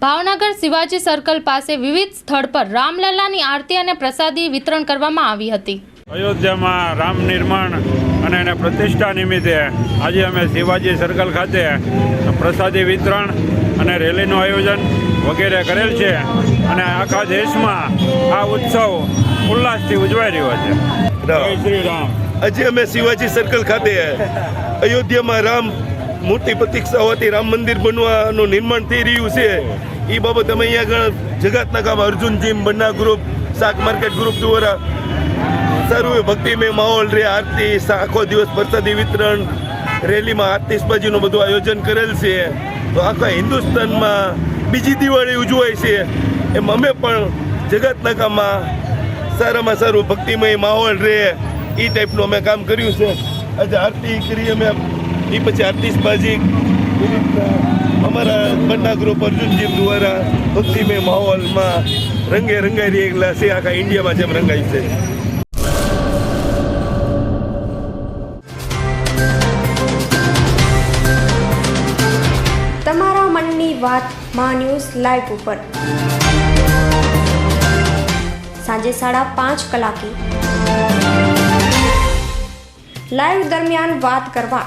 Bhavnagar Shivaji circle પાસે વિવિધ સ્થળ પર રામલલ્લાની આરતી અને પ્રસાદી વિતરણ કરવામાં આવી હતી. અયોધ્યામાં રામ નિર્માણ અને એને પ્રતિષ્ઠા નિમિત્તે આજે અમે શિવાજી સર્કલ ખાતે પ્રસાદી વિતરણ અને રેલીનું આયોજન વગેરે કરેલ છે અને આખા દેશમાં આ ઉત્સવ ઉલ્લાસથી ઉજવાઈ રહ્યો છે. જય શ્રી રામ. આજે અમે શિવાજી સર્કલ ખાતે અયોધ્યામાં રામ મોટી પ્રતિક્ષા હોવાથી રામ મંદિર બનવાનું નિર્માણ થઈ રહ્યું છે. એ બાબત અમે અહીંયા આગળ જગતના કામ અર્જુન જીમ બન્ના ગ્રુપ, શાક માર્કેટ ગ્રુપ દ્વારા સારું ભક્તિમય માહોલ રે આરતી આખો દિવસ પ્રસાદી વિતરણ, રેલીમાં આતિશબાજીનું બધું આયોજન કરેલ છે. તો આખા હિન્દુસ્તાનમાં બીજી દિવાળી ઉજવાય છે. એમ અમે પણ જગતનાકામાં સારામાં સારું ભક્તિમય માહોલ રહે એ ટાઈપનું અમે કામ કર્યું છે. આજે આરતી કરી અમે એ પછી આરતીશબાજી બાજી. અમારા બન્ના ગ્રુપ અર્જુનજી દ્વારા ભક્તિમય માહોલમાં રંગે રંગાઈ રહેલા છે, આખા ઇન્ડિયામાં જેમ રંગાય છે. તમારા મનની વાતમાં ન્યૂઝ લાઈવ ઉપર. સાંજે સાડા પાંચ કલાકે. લાઈવ દરમિયાન વાત કરવા.